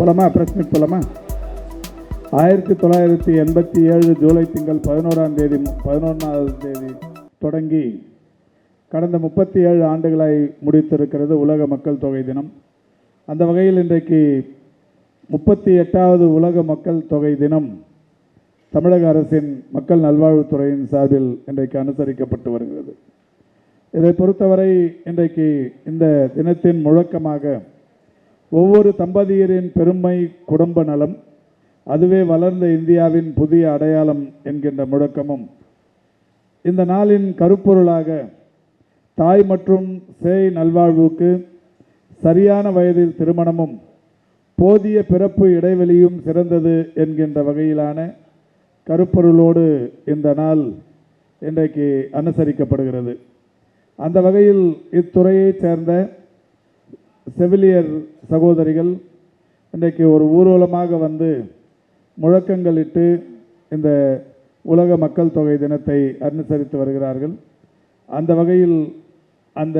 போலாமா? Press meet போலாமா? ஆயிரத்தி தொள்ளாயிரத்தி எண்பத்தி ஏழு ஜூலை திங்கள் பதினோராம் தேதி பதினொன்றாவது தேதி தொடங்கி கடந்த முப்பத்தி ஏழு ஆண்டுகளாய் முடித்திருக்கிறது உலக மக்கள் தொகை தினம். அந்த வகையில் இன்றைக்கு முப்பத்தி எட்டாவது உலக மக்கள் தொகை தினம் தமிழக அரசின் மக்கள் நல்வாழ்வுத்துறையின் சார்பில் இன்றைக்கு அனுசரிக்கப்பட்டு வருகிறது. இதை பொறுத்தவரை இன்றைக்கு இந்த தினத்தின் முழக்கமாக ஒவ்வொரு தம்பதியரின் பெருமை குடும்ப நலம் அதுவே வளர்ந்த இந்தியாவின் புதிய அடையாளம் என்கின்ற முழக்கமும். இந்த நாளின் கருப்பொருளாக தாய் மற்றும் சேய் நல்வாழ்வுக்கு சரியான வயதில் திருமணமும் போதிய பிறப்பு இடைவெளியும் சிறந்தது என்கின்ற வகையிலான கருப்பொருளோடு இந்த நாள் இன்றைக்கு அனுசரிக்கப்படுகிறது. அந்த வகையில் இத்துறையைச் சேர்ந்த செவிலியர் சகோதரிகள் இன்றைக்கு ஒரு ஊர்வலமாக வந்து முழக்கங்களிட்டு இந்த உலக மக்கள் தொகை தினத்தை அனுசரித்து வருகிறார்கள். அந்த வகையில் அந்த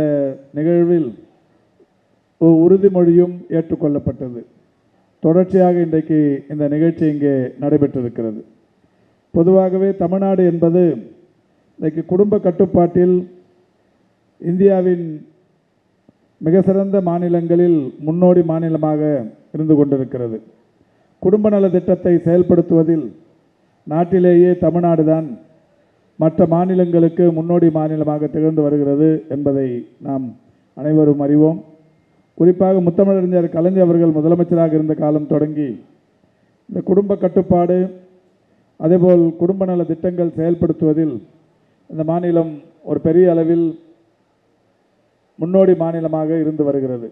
நிகழ்வில் ஒரு உறுதிமொழியும் ஏற்றுக்கொள்ளப்பட்டது. தொடர்ச்சியாக இன்றைக்கு இந்த நிகழ்ச்சி இங்கே நடைபெற்றிருக்கிறது. பொதுவாகவே தமிழ்நாடு என்பது இன்றைக்கு குடும்ப கட்டுப்பாட்டில் இந்தியாவின் மிக சிறந்த மாநிலங்களில் முன்னோடி மாநிலமாக இருந்து கொண்டிருக்கிறது. குடும்ப நல திட்டத்தை செயல்படுத்துவதில் நாட்டிலேயே தமிழ்நாடு தான் மற்ற மாநிலங்களுக்கு முன்னோடி மாநிலமாக திகழ்ந்து வருகிறது என்பதை நாம் அனைவரும் அறிவோம். குறிப்பாக முத்தமிழறிஞர் கலைஞர் அவர்கள் முதலமைச்சராக இருந்த காலம் தொடங்கி இந்த குடும்ப கட்டுப்பாடு அதேபோல் குடும்ப நல திட்டங்கள் செயல்படுத்துவதில் இந்த மாநிலம் ஒரு பெரிய அளவில் முன்னோடி மாநிலமாக இருந்து வருகிறது.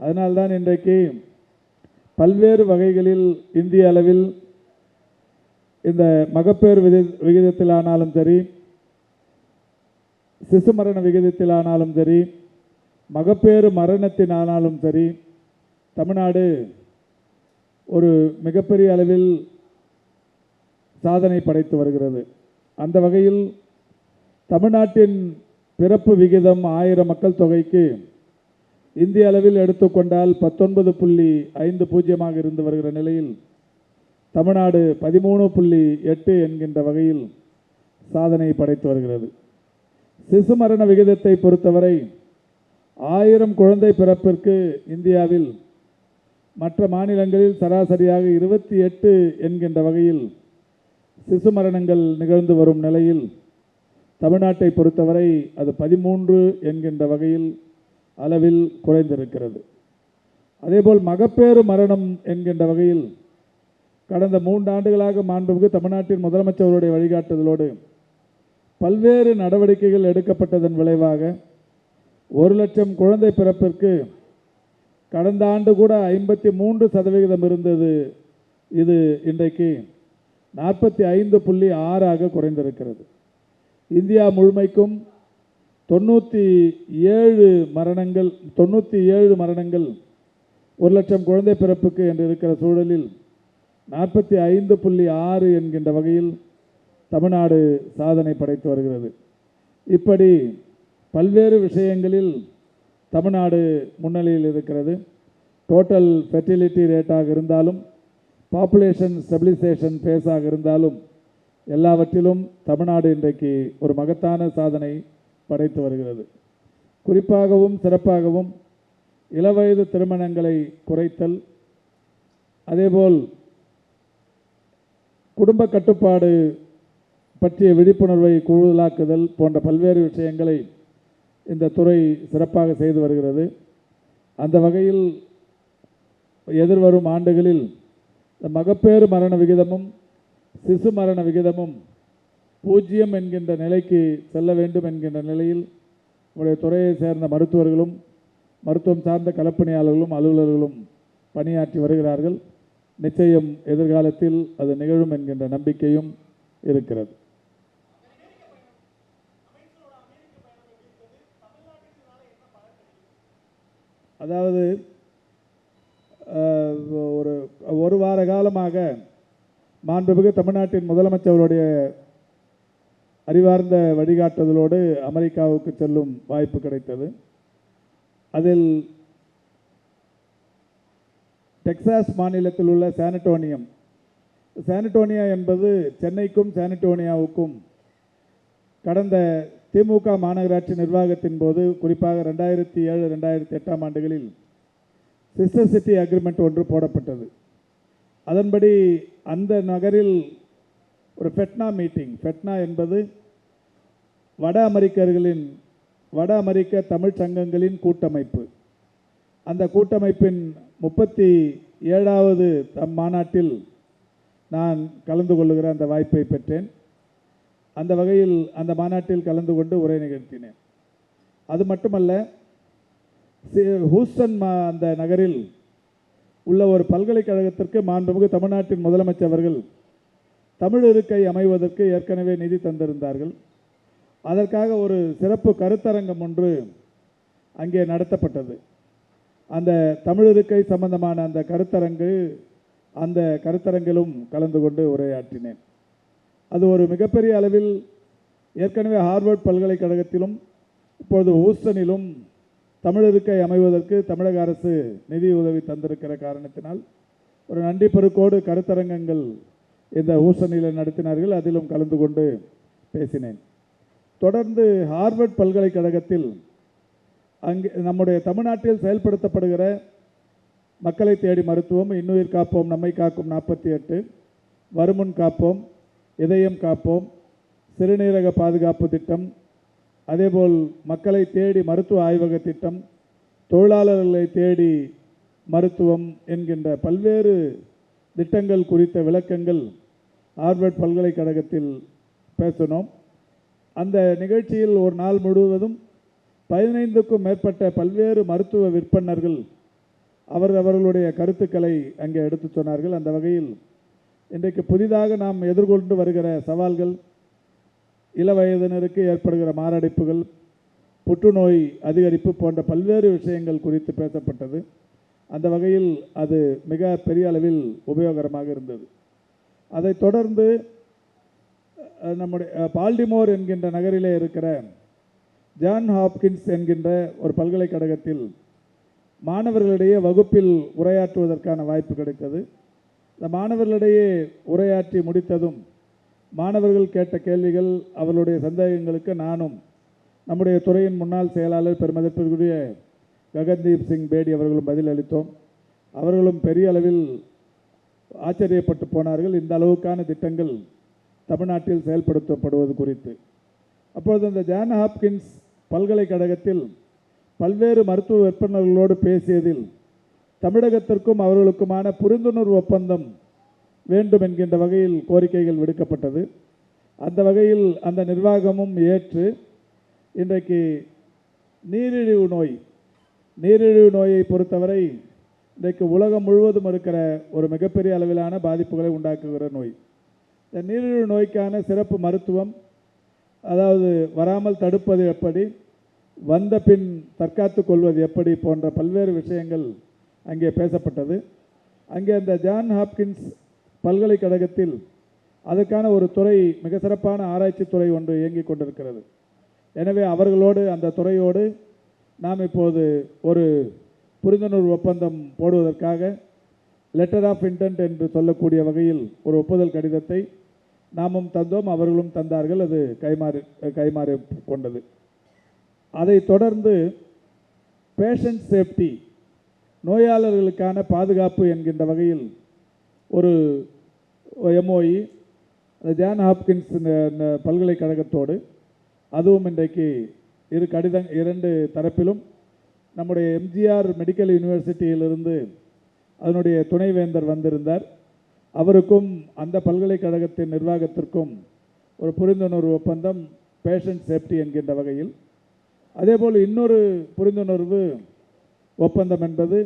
அதனால்தான் இன்றைக்கு பல்வேறு வகைகளில் இந்திய அளவில் இந்த மகப்பேறு விதி விகிதத்திலானாலும் சரி சிசு மரண விகிதத்திலானாலும் சரி மகப்பேறு மரணத்தினானாலும் சரி தமிழ்நாடு ஒரு மிகப்பெரிய அளவில் சாதனை படைத்து வருகிறது. அந்த வகையில் தமிழ்நாட்டின் பிறப்பு விகிதம் ஆயிரம் மக்கள் தொகைக்கு இந்திய அளவில் எடுத்துக்கொண்டால் பத்தொன்பது புள்ளி ஐந்து பூஜ்ஜியமாக இருந்து வருகிற நிலையில் தமிழ்நாடு பதிமூணு புள்ளி எட்டு என்கின்ற வகையில் சாதனை படைத்து வருகிறது. சிசு மரண விகிதத்தை பொறுத்தவரை ஆயிரம் குழந்தை பிறப்பிற்கு இந்தியாவில் மற்ற மாநிலங்களில் சராசரியாக இருபத்தி எட்டு என்கின்ற வகையில் சிசு மரணங்கள் நிகழ்ந்து வரும் நிலையில் தமிழ்நாட்டை பொறுத்தவரை அது பதிமூன்று என்கின்ற வகையில் அளவில் குறைந்திருக்கிறது. அதேபோல் மகப்பேறு மரணம் என்கின்ற வகையில் கடந்த மூன்று ஆண்டுகளாக மாண்புமிகு தமிழ்நாட்டின் முதலமைச்சருடைய வழிகாட்டுதலோடு பல்வேறு நடவடிக்கைகள் எடுக்கப்பட்டதன் விளைவாக ஒரு லட்சம் குழந்தை பிறப்பிற்கு கடந்த ஆண்டு கூட ஐம்பத்தி மூன்று சதவிகிதம் இருந்தது. இது இன்றைக்கு நாற்பத்தி ஐந்து புள்ளி ஆறாக குறைந்திருக்கிறது. இந்தியா முழுமைக்கும் தொண்ணூற்றி ஏழு மரணங்கள் தொண்ணூற்றி ஏழு மரணங்கள் ஒரு லட்சம் குழந்தை பிறப்புக்கு என்று இருக்கிற சூழலில் நாற்பத்தி ஐந்து புள்ளி ஆறு என்கின்ற வகையில் தமிழ்நாடு சாதனை படைத்து வருகிறது. இப்படி பல்வேறு விஷயங்களில் தமிழ்நாடு முன்னிலையில் இருக்கிறது. டோட்டல் ஃபெர்டிலிட்டி ரேட்டாக இருந்தாலும் பாப்புலேஷன் ஸ்டெபிலைசேஷன் ஃபேஸாக இருந்தாலும் எல்லாவற்றிலும் தமிழ்நாடு இன்றைக்கு ஒரு மகத்தான சாதனை படைத்து வருகிறது. குறிப்பாகவும் சிறப்பாகவும் இளவயது திருமணங்களை குறைத்தல் அதேபோல் குடும்ப கட்டுப்பாடு பற்றிய விழிப்புணர்வை கூடுதலாக்குதல் போன்ற பல்வேறு விஷயங்களை இந்த துறை சிறப்பாக செய்து வருகிறது. அந்த வகையில் எதிர்வரும் ஆண்டுகளில் இந்த மகப்பேறு மரண விகிதமும் சிசு மரண விகிதமும் பூஜ்ஜியம் என்கின்ற நிலைக்கு செல்ல வேண்டும் என்கின்ற நிலையில் உங்களுடைய துறையை சேர்ந்த மருத்துவர்களும் மருத்துவம் சார்ந்த களப்பணியாளர்களும் அலுவலர்களும் பணியாற்றி வருகிறார்கள். நிச்சயம் எதிர்காலத்தில் அது நிகழும் என்கின்ற நம்பிக்கையும் இருக்கிறது. அதாவது ஒரு ஒரு வார காலமாக மாண்புமிகு தமிழ்நாட்டின் முதலமைச்சருடைய அறிவார்ந்த வழிகாட்டுதலோடு அமெரிக்காவுக்கு செல்லும் வாய்ப்பு கிடைத்தது. அதில் டெக்சாஸ் மாநிலத்தில் உள்ள சானிட்டோனியம் சானிட்டோனியா என்பது சென்னைக்கும் சானிட்டோனியாவுக்கும் கடந்த திமுக மாநகராட்சி நிர்வாகத்தின் போது குறிப்பாக ரெண்டாயிரத்தி ஏழு ரெண்டாயிரத்தி எட்டாம் ஆண்டுகளில் சிஸ்டர் சிட்டி அக்ரிமெண்ட் ஒன்று போடப்பட்டது. அதன்படி அந்த நகரில் ஒரு ஃபெட்னா மீட்டிங். ஃபெட்னா என்பது வட அமெரிக்கர்களின் வட அமெரிக்க தமிழ் சங்கங்களின் கூட்டமைப்பு. அந்த கூட்டமைப்பின் முப்பத்தி ஏழாவது தம் மாநாட்டில் நான் கலந்து கொள்ளுகிற அந்த வாய்ப்பை பெற்றேன். அந்த வகையில் அந்த மாநாட்டில் கலந்து கொண்டு உரை நிகழ்த்தினேன். அது மட்டுமல்ல ஹூஸ்டன் மா அந்த நகரில் உள்ள ஒரு பல்கலைக்கழகத்திற்கு மாண்புமிகு தமிழ்நாட்டின் முதலமைச்சர் அவர்கள் தமிழ் இருக்கை அமைவதற்கு ஏற்கனவே நிதி தந்திருந்தார்கள். அதற்காக ஒரு சிறப்பு கருத்தரங்கம் ஒன்று அங்கே நடத்தப்பட்டது. அந்த தமிழ் இருக்கை சம்பந்தமான அந்த கருத்தரங்கு அந்த கருத்தரங்கிலும் கலந்து கொண்டு உரையாற்றினேன். அது ஒரு மிகப்பெரிய அளவில் ஏற்கனவே ஹார்வர்ட் பல்கலைக்கழகத்திலும் இப்பொழுது ஹூஸ்டனிலும் தமிழருக்கை அமைவதற்கு தமிழக அரசு நிதி உதவி தந்திருக்கிற காரணத்தினால் ஒரு நன்றி பெருக்கோடு கருத்தரங்கங்கள் இந்த ஹூஸ்டனில் நடத்தினார்கள். அதிலும் கலந்து கொண்டு பேசினேன். தொடர்ந்து ஹார்வர்ட் பல்கலைக்கழகத்தில் அங்கே நம்முடைய தமிழ்நாட்டில் செயல்படுத்தப்படுகிற மக்களை தேடி மருத்துவம் இன்னுயிர் காப்போம் நம்மை காக்கும் நாற்பத்தி எட்டு வருமுன் காப்போம் இதயம் காப்போம் சிறுநீரக பாதுகாப்பு திட்டம் அதேபோல் மக்களை தேடி மருத்துவ ஆய்வக திட்டம் தொழிலாளர்களை தேடி மருத்துவம் என்கின்ற பல்வேறு திட்டங்கள் குறித்த விளக்கங்கள் ஹார்வர்ட் பல்கலைக்கழகத்தில் பேசினோம். அந்த நிகழ்ச்சியில் ஒரு நாள் முழுவதும் பதினைந்துக்கும் மேற்பட்ட பல்வேறு மருத்துவ விற்பனர்கள் அவர் அவர்களுடைய கருத்துக்களை அங்கே எடுத்துச் சொன்னார்கள். அந்த வகையில் இன்றைக்கு புதிதாக நாம் எதிர்கொண்டு வருகிற சவால்கள் இளவயதினருக்கு ஏற்படுகிற மாரடைப்புகள் புற்றுநோய் அதிகரிப்பு போன்ற பல்வேறு விஷயங்கள் குறித்து பேசப்பட்டது. அந்த வகையில் அது மிக பெரிய அளவில் உபயோகரமாக இருந்தது. அதைத் தொடர்ந்து நம்முடைய பால்டிமோர் என்கின்ற நகரிலே இருக்கிற ஜான் ஹாப்கின்ஸ் என்கின்ற ஒரு பல்கலைக்கழகத்தில் மாணவர்களிடையே வகுப்பில் உரையாற்றுவதற்கான வாய்ப்பு கிடைத்தது. இந்த மாணவர்களிடையே உரையாற்றி முடித்ததும் மாணவர்கள் கேட்ட கேள்விகள் அவர்களுடைய சந்தேகங்களுக்கு நானும் நம்முடைய துறையின் முன்னாள் செயலாளர் பெருமதிப்பிற்குரிய ககன்தீப் சிங் பேடி அவர்களும் பதில் அளித்தோம். அவர்களும் பெரிய அளவில் ஆச்சரியப்பட்டு போனார்கள். இந்த அளவுக்கான திட்டங்கள் தமிழ்நாட்டில் செயல்படுத்தப்படுவது குறித்து. அப்பொழுது இந்த ஜான் ஹாப்கின்ஸ் பல்கலைக்கழகத்தில் பல்வேறு மருத்துவ விற்பனர்களோடு பேசியதில் தமிழகத்திற்கும் அவர்களுக்குமான புரிந்துணர்வு ஒப்பந்தம் வேண்டும் என்கின்ற வகையில் கோரிக்கைகள் விடுக்கப்பட்டது. அந்த வகையில் அந்த நிர்வாகமும் ஏற்று இன்றைக்கு நீரிழிவு நோய் நீரிழிவு நோயை பொறுத்தவரை இன்றைக்கு உலகம் முழுவதும் இருக்கிற ஒரு மிகப்பெரிய அளவிலான பாதிப்புகளை உண்டாக்குகிற நோய். இந்த நீரிழிவு நோய்க்கான சிறப்பு மருத்துவம் அதாவது வராமல் தடுப்பது எப்படி வந்த பின் தற்காத்து கொள்வது எப்படி போன்ற பல்வேறு விஷயங்கள் அங்கே பேசப்பட்டது. அங்கே அந்த ஜான் ஹாப்கின்ஸ் பல்கலைக்கழகத்தில் அதற்கான ஒரு துறை மிக சிறப்பான ஆராய்ச்சி துறை ஒன்று இயங்கிக் கொண்டிருக்கிறது. எனவே அவர்களோடு அந்த துறையோடு நாம் இப்போது ஒரு புரிந்துணர்வு ஒப்பந்தம் போடுவதற்காக லெட்டர் ஆஃப் இன்டென்ட் என்று சொல்லக்கூடிய வகையில் ஒரு ஒப்புதல் கடிதத்தை நாமும் தந்தோம் அவர்களும் தந்தார்கள் அது கைமாறி கைமாறி கொண்டது. அதைத் தொடர்ந்து பேஷண்ட் சேஃப்டி நோயாளர்களுக்கான பாதுகாப்பு என்கின்ற வகையில் ஒரு எம்ஓஇ ஜான் ஹாப்கின்ஸ் இந்த பல்கலைக்கழகத்தோடு. அதுவும் இன்றைக்கு இரு கடிதம் இரண்டு தரப்பிலும் நம்முடைய எம்ஜிஆர் மெடிக்கல் யூனிவர்சிட்டியிலிருந்து அதனுடைய துணைவேந்தர் வந்திருந்தார். அவருக்கும் அந்த பல்கலைக்கழகத்தின் நிர்வாகத்திற்கும் ஒரு புரிந்துணர்வு ஒப்பந்தம் பேஷண்ட் சேஃப்டி என்கின்ற வகையில். அதேபோல் இன்னொரு புரிந்துணர்வு ஒப்பந்தம் என்பது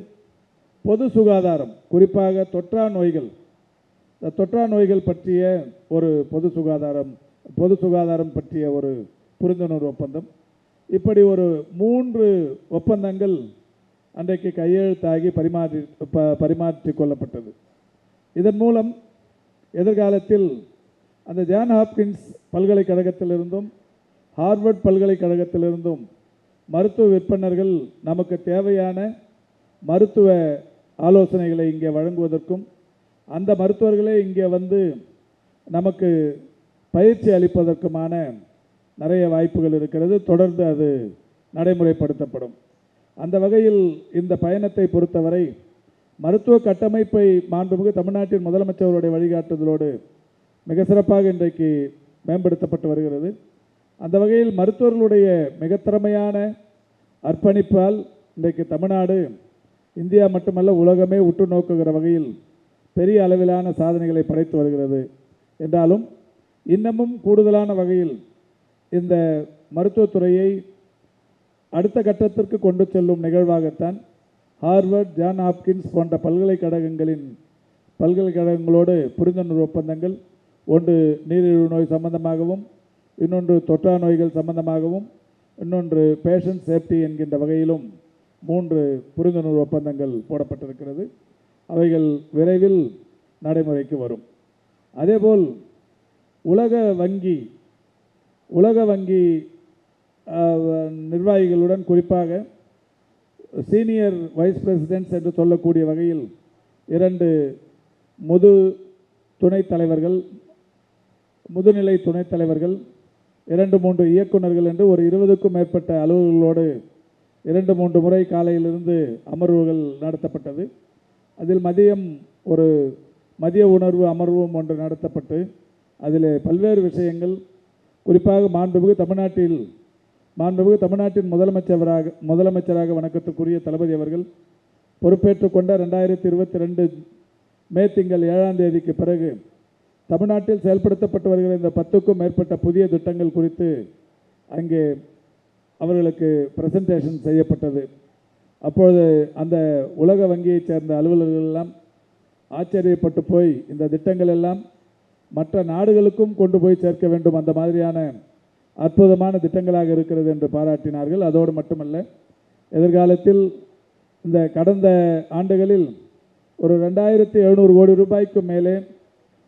பொது சுகாதாரம் குறிப்பாக தொற்றா நோய்கள் தொற்றா நோய்கள் பற்றிய ஒரு பொது சுகாதாரம் பொது சுகாதாரம் பற்றிய ஒரு புரிந்துணர்வு ஒப்பந்தம். இப்படி ஒரு மூன்று ஒப்பந்தங்கள் அன்றைக்கு கையெழுத்தாகி பரிமாறி ப பரிமாற்றிக் கொள்ளப்பட்டது. இதன் மூலம் எதிர்காலத்தில் அந்த ஜான் ஹாப்கின்ஸ் பல்கலைக்கழகத்திலிருந்தும் ஹார்வர்ட் பல்கலைக்கழகத்திலிருந்தும் மருத்துவ விற்பனர்கள் நமக்கு தேவையான மருத்துவ ஆலோசனைகளை இங்கே வழங்குவதற்கும் அந்த மருத்துவர்களே இங்கே வந்து நமக்கு பயிற்சி அளிப்பதற்குமான நிறைய வாய்ப்புகள் இருக்கிறது. தொடர்ந்து அது நடைமுறைப்படுத்தப்படும். அந்த வகையில் இந்த பயணத்தை பொறுத்தவரை மருத்துவ கட்டமைப்பை மாண்புமிகு தமிழ்நாட்டின் முதலமைச்சருடைய வழிகாட்டுதலோடு மிக சிறப்பாக இன்றைக்கு மேம்படுத்தப்பட்டு வருகிறது. அந்த வகையில் மருத்துவர்களுடைய மிக திறமையான அர்ப்பணிப்பால் இன்றைக்கு தமிழ்நாடு இந்தியா மட்டுமல்ல உலகமே உற்று நோக்குகிற வகையில் பெரிய அளவிலான சாதனைகளை படைத்து வருகிறது. என்றாலும் இன்னமும் கூடுதலான வகையில் இந்த மருத்துவத்துறையை அடுத்த கட்டத்திற்கு கொண்டு செல்லும் நிகழ்வாகத்தான் ஹார்வர்ட் ஜான் ஹாப்கின்ஸ் போன்ற பல்கலைக்கழகங்களின் பல்கலைக்கழகங்களோடு புரிந்துணர்வு ஒப்பந்தங்கள் ஒன்று நீரிழிவு நோய் சம்பந்தமாகவும் இன்னொன்று தொற்றா நோய்கள் சம்பந்தமாகவும் இன்னொன்று பேஷண்ட் சேஃப்டி என்கின்ற வகையிலும் மூன்று புரிந்துணர்வு ஒப்பந்தங்கள் போடப்பட்டிருக்கிறது. அவைகள் விரைவில் நடைமுறைக்கு வரும். அதேபோல் உலக வங்கி உலக வங்கி நிர்வாகிகளுடன் குறிப்பாக சீனியர் வைஸ் பிரசிடென்ட்ஸ் என்று சொல்லக்கூடிய வகையில் இரண்டு முது துணைத் தலைவர்கள் முதுநிலை துணைத் தலைவர்கள் இரண்டு மூன்று இயக்குனர்கள் என்று ஒரு இருபதுக்கும் மேற்பட்ட அலுவலர்களோடு இரண்டு மூன்று முறை காலையிலிருந்து அமர்வுகள் நடத்தப்பட்டது. அதில் மதியம் ஒரு மதிய உணர்வு அமர்வும் ஒன்று நடத்தப்பட்டு அதில் பல்வேறு விஷயங்கள் குறிப்பாக மாண்புமிகு தமிழ்நாட்டில் மாண்புமிகு தமிழ்நாட்டின் முதலமைச்சராக முதலமைச்சராக வணக்கத்துக்குரிய தளபதி அவர்கள் பொறுப்பேற்றுக் கொண்ட ரெண்டாயிரத்தி இருபத்தி ரெண்டு மே திங்கள் ஏழாம் தேதிக்கு பிறகு தமிழ்நாட்டில் செயல்படுத்தப்பட்டு வருகிற இந்த பத்துக்கும் மேற்பட்ட புதிய திட்டங்கள் குறித்து அங்கே அவர்களுக்கு பிரசன்டேஷன் செய்யப்பட்டது. அப்பொழுது அந்த உலக வங்கியைச் சேர்ந்த அலுவலர்கள் எல்லாம் ஆச்சரியப்பட்டு போய் இந்த திட்டங்கள் எல்லாம் மற்ற நாடுகளுக்கும் கொண்டு போய் சேர்க்க வேண்டும் அந்த மாதிரியான அற்புதமான திட்டங்களாக இருக்கிறது என்று பாராட்டினார்கள். அதோடு மட்டுமல்ல எதிர்காலத்தில் இந்த கடந்த ஆண்டுகளில் ஒரு ரெண்டாயிரத்தி எழுநூறு கோடி ரூபாய்க்கு மேலே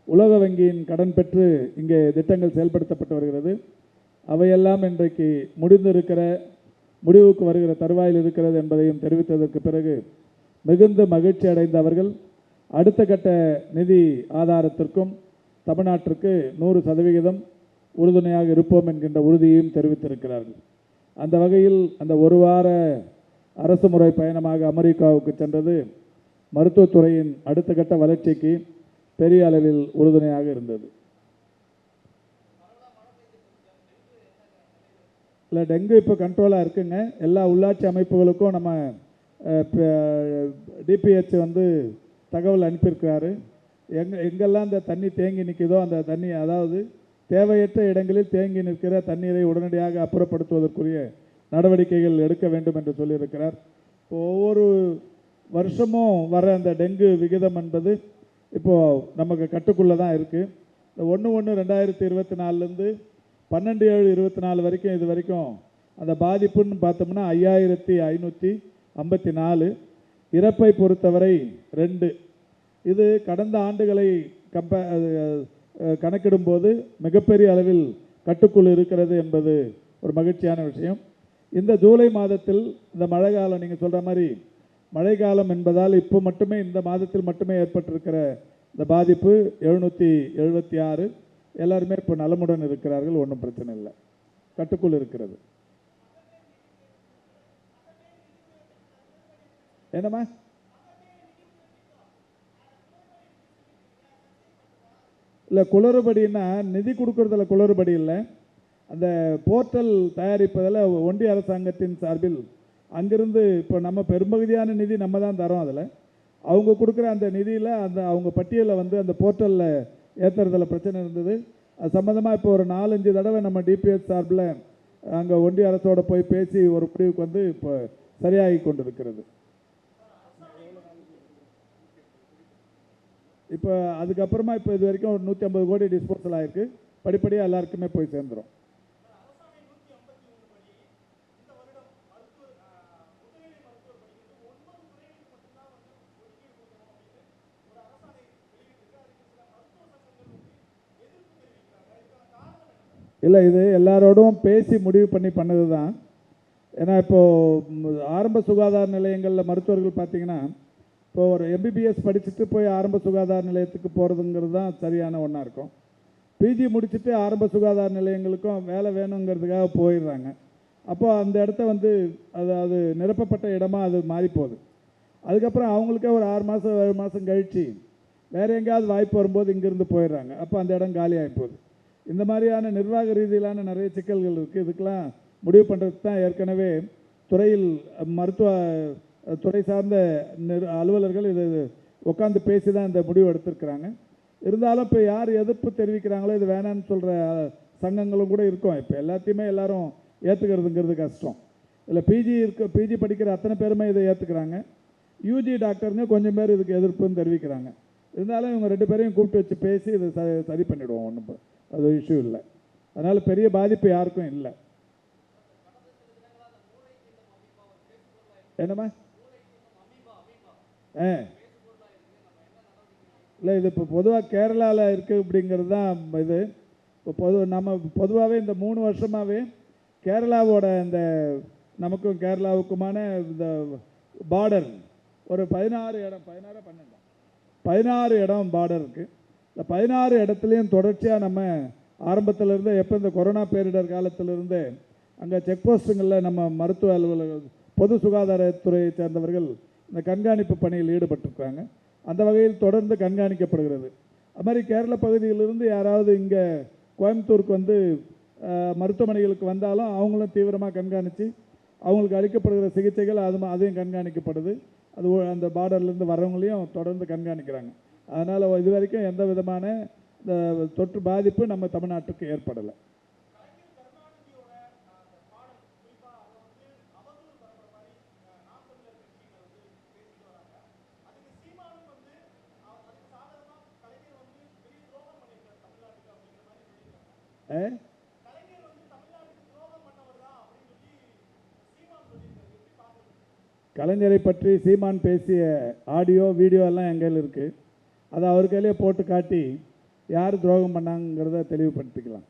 உலக வங்கியின் கடன் பெற்று இங்கே திட்டங்கள் செயல்படுத்தப்பட்டு வருகிறது. அவையெல்லாம் இன்றைக்கு முடிந்திருக்கிற முடிவுக்கு வருகிற தருவாயில் இருக்கிறது என்பதையும் தெரிவித்ததற்கு பிறகு மிகுந்த மகிழ்ச்சி அடைந்த அவர்கள் அடுத்த கட்ட நிதி ஆதாரத்திற்கும் தமிழ்நாட்டிற்கு நூறு சதவிகிதம் உறுதுணையாக இருப்போம் என்கின்ற உறுதியையும் தெரிவித்திருக்கிறார்கள். அந்த வகையில் அந்த ஒரு வார அரசு முறை பயணமாக அமெரிக்காவுக்கு சென்றது மருத்துவத்துறையின் அடுத்த கட்ட வளர்ச்சிக்கு பெரிய அளவில் உறுதுணையாக இருந்தது. இல்லை டெங்கு இப்போ கண்ட்ரோலாக இருக்குங்க. எல்லா உள்ளாட்சி அமைப்புகளுக்கும் நம்ம டிபிஹெச் வந்து தகவல் அனுப்பியிருக்கிறாரு எங் எங்கெல்லாம் இந்த தண்ணி தேங்கி நிற்குதோ அந்த தண்ணி அதாவது தேவையற்ற இடங்களில் தேங்கி நிற்கிற தண்ணீரை உடனடியாக அப்புறப்படுத்துவதற்குரிய நடவடிக்கைகள் எடுக்க வேண்டும் என்று சொல்லியிருக்கிறார். ஒவ்வொரு வருஷமும் வர அந்த டெங்கு விகிதம் என்பது இப்போது நமக்கு கட்டுக்குள்ளே தான் இருக்குது இந்த ஒன்று ஒன்று ரெண்டாயிரத்தி இருபத்தி நாலுலேருந்து பன்னெண்டு ஏழு இருபத்தி நாலு வரைக்கும் இது வரைக்கும் அந்த பாதிப்புன்னு பார்த்தோம்னா ஐயாயிரத்தி ஐநூற்றி ஐம்பத்தி நாலு. இறப்பை பொறுத்தவரை ரெண்டு. இது கடந்த ஆண்டுகளை கம்ப கணக்கிடும்போது மிகப்பெரிய அளவில் கட்டுக்குள் இருக்கிறது என்பது ஒரு மகிழ்ச்சியான விஷயம். இந்த ஜூலை மாதத்தில் இந்த மழை காலம் நீங்கள் சொல்கிற மாதிரி மழை காலம் என்பதால் இப்போ மட்டுமே இந்த மாதத்தில் மட்டுமே ஏற்பட்டிருக்கிற இந்த பாதிப்பு எழுநூற்றி எழுபத்தி ஆறு. எல்லாருமே இப்போ நலமுடன் இருக்கிறார்கள் ஒன்றும் பிரச்சனை இல்லை. கட்டுக்குள் இருக்கிறது. என்னம்மா? இல்லை குளறுபடின்னா நிதி கொடுக்கறதுல குளறுபடி இல்லை. அந்த போர்ட்டல் தயாரிப்பதில் ஒன்றிய அரசாங்கத்தின் சார்பில் அங்கிருந்து இப்போ நம்ம பெரும்பகுதியான நிதி நம்ம தான் தரோம் அதில். அவங்க கொடுக்குற அந்த நிதியில் அந்த அவங்க பட்டியலை வந்து அந்த போர்ட்டலில் ஏற்றுறதில் பிரச்சனை இருந்தது. அது சம்மந்தமாக இப்போ ஒரு நாலஞ்சு தடவை நம்ம டிபிஎஸ் சார்பில் அங்கே ஒன்றிய அரசோடு போய் பேசி ஒரு முடிவுக்கு வந்து இப்போ சரியாகி கொண்டிருக்கிறது. இப்போ அதுக்கப்புறமா இப்போ இது வரைக்கும் ஒரு நூற்றி ஐம்பது கோடி டிஸ்போசல் ஆகிருக்கு படிப்படியாக எல்லாருக்குமே போய் சேர்ந்துரும். இல்லை இது எல்லாரோடும் பேசி முடிவு பண்ணி பண்ணது தான் ஏன்னா இப்போது ஆரம்ப சுகாதார நிலையங்களில் மருத்துவர்கள் பார்த்தீங்கன்னா இப்போ ஒரு எம்பிபிஎஸ் படிச்சுட்டு போய் ஆரம்ப சுகாதார நிலையத்துக்கு போகிறதுங்கிறது தான் சரியான ஒன்றா இருக்கும். பிஜி முடிச்சுட்டு ஆரம்ப சுகாதார நிலையங்களுக்கும் வேலை வேணுங்கிறதுக்காக போயிடுறாங்க. அப்போது அந்த இடத்த வந்து அது அது நிரப்பப்பட்ட இடமா அது மாறி போகுது அதுக்கப்புறம் அவங்களுக்கே ஒரு ஆறு மாதம் ஏழு மாதம் கழிச்சு வேறு எங்கேயாவது வாய்ப்பு வரும்போது இங்கேருந்து போயிடுறாங்க. அப்போ அந்த இடம் காலியாகி போகுது. இந்த மாதிரியான நிர்வாக ரீதியிலான நிறைய சிக்கல்கள் இருக்குது இதுக்கெல்லாம் முடிவு பண்ணுறதுக்கு தான் ஏற்கனவே துறையில் மருத்துவ துறை சார்ந்த அலுவலர்கள் இது உட்காந்து பேசி தான் இந்த முடிவு எடுத்திருக்கிறாங்க. இருந்தாலும் இப்போ யார் எதிர்ப்பு தெரிவிக்கிறாங்களோ இது வேணான்னு சொல்கிற சங்கங்களும் கூட இருக்கும். இப்போ எல்லாத்தையுமே எல்லாரும் ஏற்றுக்கிறதுங்கிறது கஷ்டம். இல்லை பிஜி இருக்க பிஜி படிக்கிற அத்தனை பேருமே இதை ஏற்றுக்கிறாங்க யூஜி டாக்டருங்க கொஞ்சம் பேர் இதுக்கு எதிர்ப்புன்னு தெரிவிக்கிறாங்க. இருந்தாலும் இவங்க ரெண்டு பேரையும் கூப்பிட்டு வச்சு பேசி இதை ச சரி பண்ணிவிடுவோம் ஒன்றும் அது இஷ்யூ இல்லை. அதனால் பெரிய பாதிப்பு யாருக்கும் இல்லை. என்னம்மா? ஆ. இல்லை இது இப்போ பொதுவாக கேரளாவில் இருக்குது அப்படிங்கிறது தான் இது. இப்போ பொது நம்ம பொதுவாகவே இந்த மூணு வருஷமாகவே கேரளாவோட இந்த நமக்கும் கேரளாவுக்குமான இந்த பார்டர் ஒரு பதினாறு இடம் பதினாறு பன்னெண்டு. பதினாறு இடம் பார்டர் இருக்குது இந்த பதினாறு இடத்துலையும் தொடர்ச்சியாக நம்ம ஆரம்பத்திலிருந்து எப்போ இந்த கொரோனா பேரிடர் காலத்திலிருந்து அங்கே செக் போஸ்ட்டுங்களில் நம்ம மருத்துவ அலுவலர்கள் பொது சுகாதாரத்துறையை சேர்ந்தவர்கள் இந்த கண்காணிப்பு பணியில் ஈடுபட்டிருக்காங்க அந்த வகையில் தொடர்ந்து கண்காணிக்கப்படுகிறது. அது மாதிரி கேரள பகுதியிலிருந்து யாராவது இங்கே கோயம்புத்தூருக்கு வந்து மருத்துவமனைகளுக்கு வந்தாலும் அவங்களும் தீவிரமாக கண்காணித்து அவங்களுக்கு அளிக்கப்படுகிற சிகிச்சைகள் அது அதையும் கண்காணிக்கப்படுது. அது அந்த பார்டர்லேருந்து வரவங்களையும் தொடர்ந்து கண்காணிக்கிறாங்க. அதனால் இது வரைக்கும் எந்த விதமான இந்த தொற்று பாதிப்பு நம்ம தமிழ்நாட்டுக்கு ஏற்படலை. ஆ கலைஞரை பற்றி சீமான் பேசிய ஆடியோ வீடியோ எல்லாம் எங்கள் இருக்குது அதை அவர் கையிலே போட்டு காட்டி யார் துரோகம் பண்ணாங்கிறத தெளிவுபடுத்திக்கலாம்.